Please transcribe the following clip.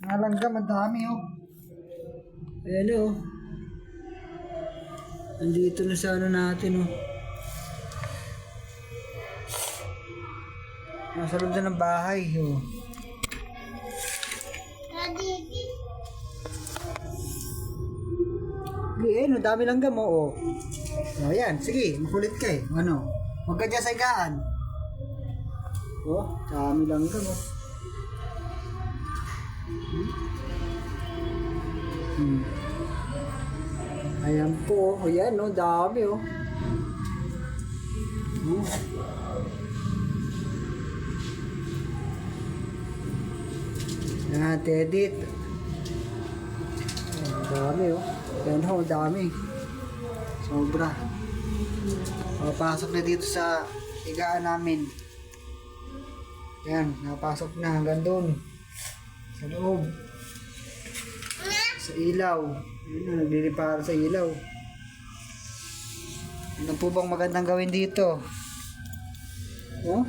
Nalanggam, ang dami oh. Ayan oh. Andito na sa ano natin oh. Nasa loob na ng bahay oh. Ayun, ang dami langgam oh. oh. Oh, yan, sige, makulit ka eh. Ano? Huwag ka dyan sa higaan. Oh, dami langgam oh. Hmm. Ayan po, oh, yan oh, dami oh. Hmm. Yan, Tedit. Ayan, dami oh. Yan ho, ang dami. Sobra. Papasok na dito sa higaan namin. Yan, napasok na hanggang doon. Sa loob. Sa ilaw. Yun na, naglilipara sa ilaw. Ano po bang magandang gawin dito? Oh?